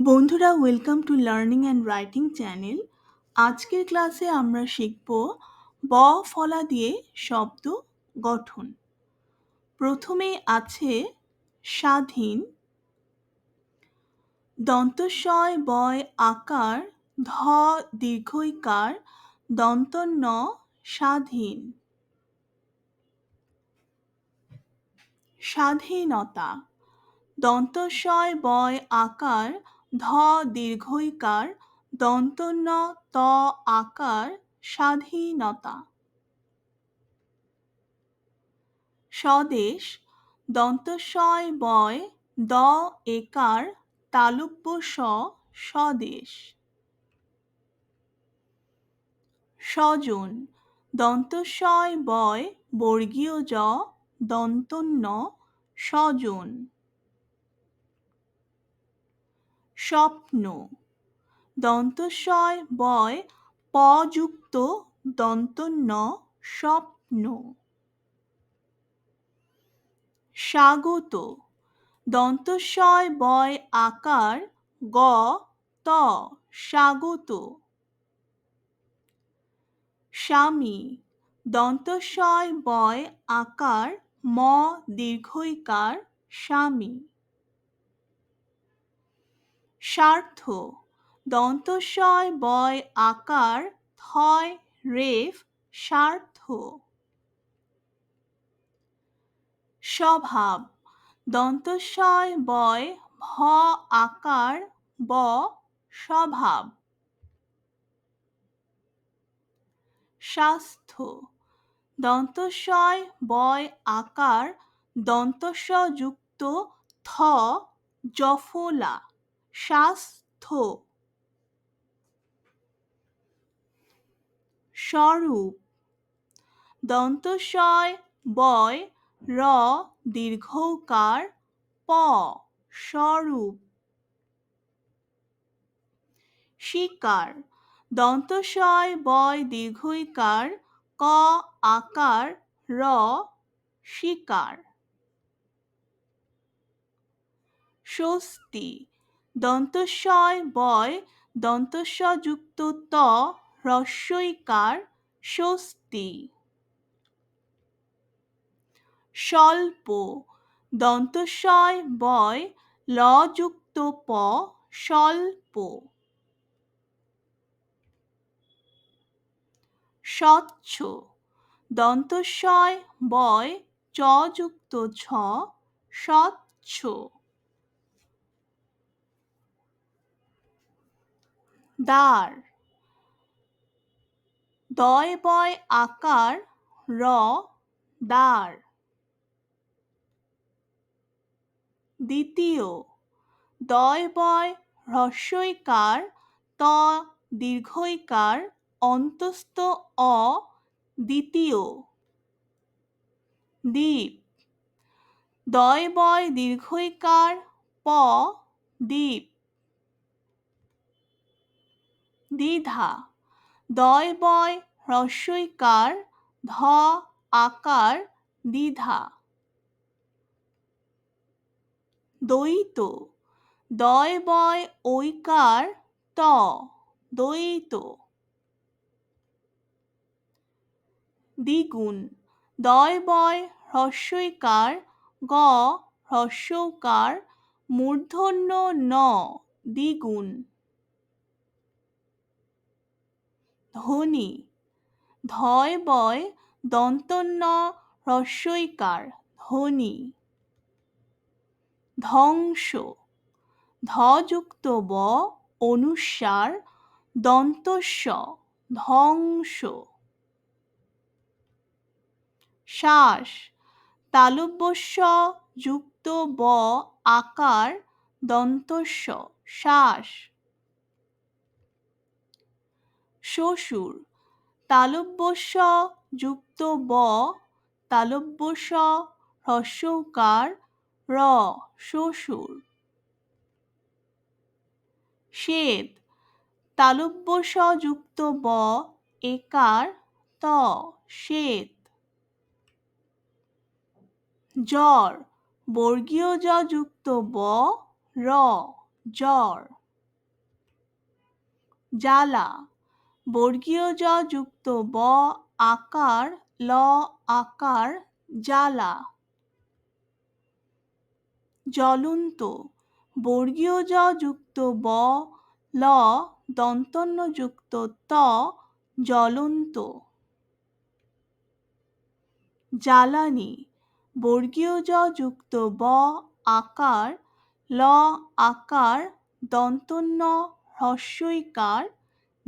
বন্ধুরা welcome to learning and writing channel আজকের ক্লাসে আমরা শিখব ব, ফলা দিয়ে শব্দ গঠন। প্রথমে আছে স্বাধীন, দন্তস্বয়, বয়, আকার, ধ, দীর্ঘইকার দন্ত ন স্বাধীন। স্বাধীনতা, দন্তস্বয়, বয়, আকার ধ দীর্ঘইকার দন্তন্য ত আকার, স্বাধীনতা। স্বদেশ, দন্তস্বয় বয়, দ একার তালব্য স স্বদেশ। স্বজন, দন্তস্বয় বয়, বর্গীয় জ, দন্তন্য, স্বজন। স্বপ্ন। দন্তস্বয় বয় পযুক্ত দন্ত ন স্বপ্ন। স্বাগত। দন্তস্বয় বয় আকার গ ত স্বাগত। স্বামী। দন্তস্বয় বয় আকার ম দীর্ঘইকার স্বামী। স্বার্থ। দন্তস্বয় বয় আকার, থয় রেফ স্বার্থ। স্বভাব, দন্তস্বয় বয় ভ আকার, ব স্বভাব। স্বাস্থ্য, দন্তস্বয় বয় আকার দন্তস্ব যুক্ত থ জফলা। স্বাস্থ্য। স্বরূপ। দন্তস্বয়, বয়, র, দীর্ঘকার, প, স্বরূপ। শিকার। দন্তস্বয়, বয় দীর্ঘইকার ক, আকার, র, শিকার। স্বস্তি। দন্তস্বয় বয় দন্তস্ব যুক্ত ত, হ্রস্বইকার, স্বস্তি। স্বল্প, দন্তস্বয় বয়, লযুক্ত প, স্বল্প। স্বচ্ছ, দন্তস্বয় বয়, চযুক্ত যুক্ত ছ স্বচ্ছ। দ্বার দয় বয় আকার র দ্বার দ্বিতীয়, দয় বয় হ্রস্বইকার ত দীর্ঘইকার অন্তস্থ অ। দ্বিতীয়, দ্বীপ। দয় বয় দীর্ঘইকার প দ্বীপ। দ্বিধা। দয় বয় হ্রস্বইকার, ধ আকার দ্বিধা। দ্বৈত। দয় বয় ঐকার, ত দ্বৈত। দ্বিগুণ। দয় বয় হ্রস্বইকার, গ হ্রস্বকার, মূর্ধন্য ন দ্বিগুণ। ধ্বনি। ধয় বয় দন্তন্য হ্রস্বইকার ধ্বনি। ধ্বংস। ধযুক্ত ব অনুসার দন্তস্ব ধ্বংস। শ্বাস। তালব্যস্য যুক্ত ব আকার দন্তস্ব শ্বাস। শ্বশুর। তালব্যস্য যুক্ত ব, তালব্যস্য হ্রস্বকার র, শ্বশুর। শ্বেত, তালব্যস্য যুক্ত ব, একার ত, শ্বেত। জ্বর, বর্গীয় জ যুক্ত ব, র, জ্বর। জ্বালা বর্গীয় জ যুক্ত ব আকার, ল আকার, জ্বালা। জ্বলন্ত বর্গীয় জ যুক্ত ব, ল দন্তন্য যুক্ত ত জ্বলন্ত। জ্বালানি বর্গীয় জ যুক্ত ব আকার, ল আকার দন্তন্য হ্রস্বইকার